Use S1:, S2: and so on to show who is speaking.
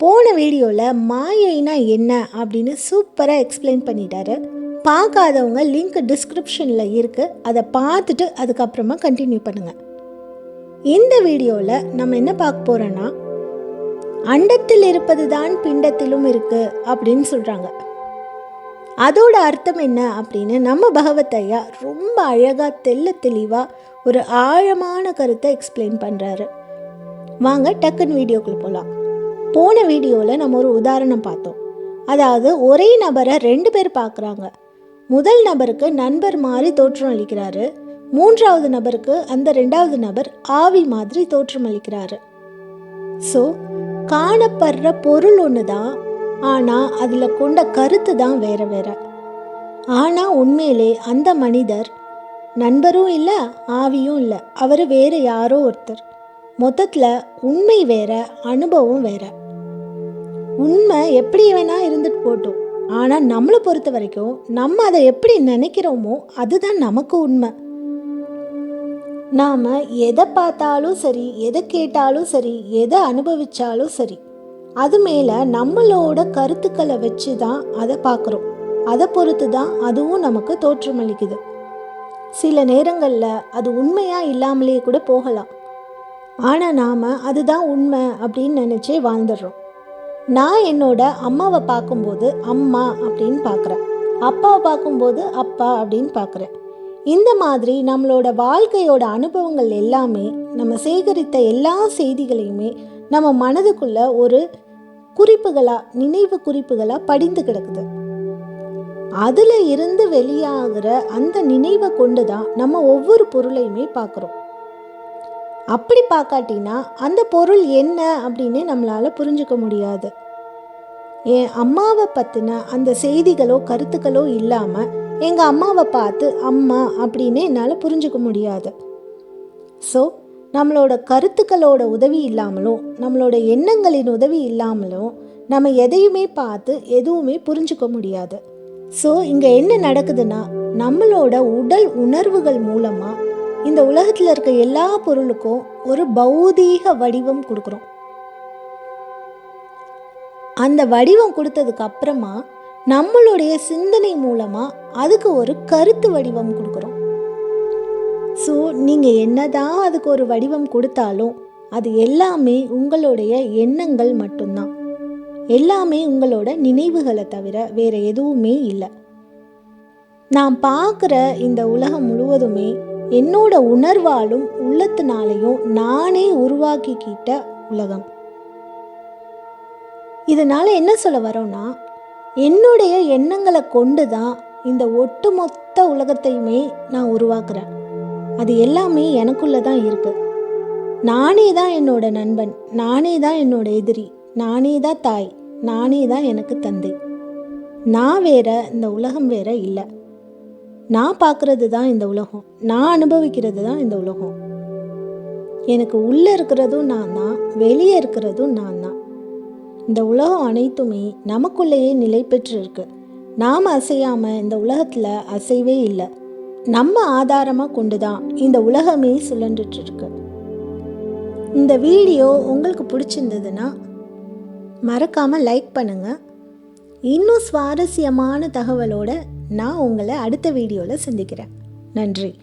S1: போன வீடியோவில் மாயைனா என்ன அப்படின்னு சூப்பராக எக்ஸ்பிளைன் பண்ணிட்டாரு. பார்க்காதவங்க லிங்க் டிஸ்கிரிப்ஷனில் இருக்குது அதை பார்த்துட்டு அதுக்கப்புறமா கண்டினியூ பண்ணுங்கள் இந்த வீடியோவில் நம்ம என்ன பார்க்க போகிறோன்னா அண்டத்தில் இருப்பது தான் பிண்டத்திலும் இருக்குது அப்படின்னு சொல்கிறாங்க அதோட அர்த்தம் என்ன அப்படின்னு நம்ம பகவத் ஐயா ரொம்ப அழகாக தெல்ல தெளிவாக ஒரு ஆழமான கருத்தை எக்ஸ்பிளைன் பண்ணுறாரு வாங்க டக்குன்னு வீடியோக்குள்ளே போகலாம் போன வீடியோவில் நம்ம ஒரு உதாரணம் பார்த்தோம். அதாவது ஒரே நபரை ரெண்டு பேர் பார்க்குறாங்க முதல் நபருக்கு நண்பர் மாதிரி தோற்றம் அளிக்கிறாரு. மூன்றாவது நபருக்கு அந்த ரெண்டாவது நபர் ஆவி மாதிரி தோற்றம் அளிக்கிறாரு. ஸோ காணப்படுற பொருள் ஒன்று தான் ஆனால் அதில் கொண்ட கருத்து தான் வேற வேற. ஆனால் உண்மையிலே அந்த மனிதர் நண்பரும் இல்லை ஆவியும் இல்லை. அவர் வேறு யாரோ ஒருத்தர். மொத்தத்தில் உண்மை வேற அனுபவம் வேறு. உண்மை எப்படி வேணா இருந்துட்டு போட்டோம். ஆனால் நம்மளை பொறுத்த வரைக்கும் நம்ம அதை எப்படி நினைக்கிறோமோ அதுதான் நமக்கு உண்மை. நாம் எதை பார்த்தாலும் சரி எதை கேட்டாலும் சரி எதை அனுபவித்தாலும் சரி அது மேலே நம்மளோட கருத்துக்களை வச்சு தான் அதை பார்க்குறோம். அதை பொறுத்து தான் அதுவும் நமக்கு தோற்றமளிக்குது சில நேரங்களில் அது உண்மையாக இல்லாமலேயே கூட போகலாம். ஆனால் நாம் அதுதான் உண்மை அப்படின்னு நினச்சே வாழ்ந்துடுறோம். நான் என்னோட அம்மாவை பார்க்கும்போது அம்மா அப்படின்னு பார்க்குறேன். அப்பாவை பார்க்கும்போது அப்பா அப்படின்னு பார்க்குறேன். இந்த மாதிரி நம்மளோட வாழ்க்கையோட அனுபவங்கள் எல்லாமே நம்ம சேகரித்த எல்லா செய்திகளையுமே நம்ம மனதுக்குள்ள ஒரு குறிப்புகளாக நினைவு குறிப்புகளாக படிந்து கிடக்குது. அதில் இருந்து வெளியாகிற அந்த நினைவை கொண்டு தான் நம்ம ஒவ்வொரு பொருளையுமே பார்க்குறோம். அப்படி பார்க்காட்டினா அந்த பொருள் என்ன அப்படின்னு நம்மளால் புரிஞ்சுக்க முடியாது. என் அம்மாவை பற்றின அந்த செய்திகளோ கருத்துக்களோ இல்லாமல் எங்கள் அம்மாவை பார்த்து அம்மா அப்படின்னு என்னால் புரிஞ்சுக்க முடியாது. ஸோ நம்மளோட கருத்துக்களோட உதவி இல்லாமலும் நம்மளோட எண்ணங்களின் உதவி இல்லாமலும் நம்ம எதையுமே பார்த்து எதுவுமே புரிஞ்சுக்க முடியாது. ஸோ இங்கே என்ன நடக்குதுன்னா நம்மளோட உடல் உணர்வுகள் மூலமாக இந்த உலகத்தில் இருக்க எல்லா பொருளுக்கும் ஒரு பௌதீக வடிவம் கொடுக்குறோம். அந்த வடிவம் கொடுத்ததுக்கு அப்புறமா நம்மளுடைய சிந்தனை மூலமாக அதுக்கு ஒரு கருத்து வடிவம் கொடுக்குறோம். ஸோ நீங்கள் என்னதான் அதுக்கு ஒரு வடிவம் கொடுத்தாலும் அது எல்லாமே உங்களுடைய எண்ணங்கள் மட்டும்தான். எல்லாமே உங்களோட நினைவுகளை தவிர வேற எதுவுமே இல்லை. நான் பார்க்குற இந்த உலகம் முழுவதுமே என்னோட உணர்வாலும் உள்ளத்தினாலையும் நானே உருவாக்கிக்கிட்ட உலகம். இதனால் என்ன சொல்ல வரோன்னா என்னுடைய எண்ணங்களை கொண்டு தான் இந்த ஒட்டுமொத்த உலகத்தையுமே நான் உருவாக்குறேன். அது எல்லாமே எனக்குள்ளே தான் இருக்குது நானே தான் என்னோட நண்பன் நானே தான் என்னோட எதிரி நானே தான் தாய் நானே தான் எனக்கு தந்தை. நான் வேற இந்த உலகம் வேற இல்லை. நான் பார்க்குறது தான் இந்த உலகம். நான் அனுபவிக்கிறது தான் இந்த உலகம். எனக்கு உள்ளே இருக்கிறதும் நான் தான் வெளியே இருக்கிறதும் நான் தான். இந்த உலகம் அனைத்துமே நமக்குள்ளேயே நிலை பெற்றிருக்கு. நாம் அசையாமல் இந்த உலகத்தில் அசைவே இல்லை. நம்ம ஆதாரமாக கொண்டு தான் இந்த உலகமே சுழன்றுட்டுருக்கு. இந்த வீடியோ உங்களுக்கு பிடிச்சிருந்ததுன்னா மறக்காமல் லைக் பண்ணுங்கள் இன்னும் சுவாரஸ்யமான தகவலோட நான் உங்களை அடுத்த வீடியோவில் சந்திக்கிறேன். நன்றி.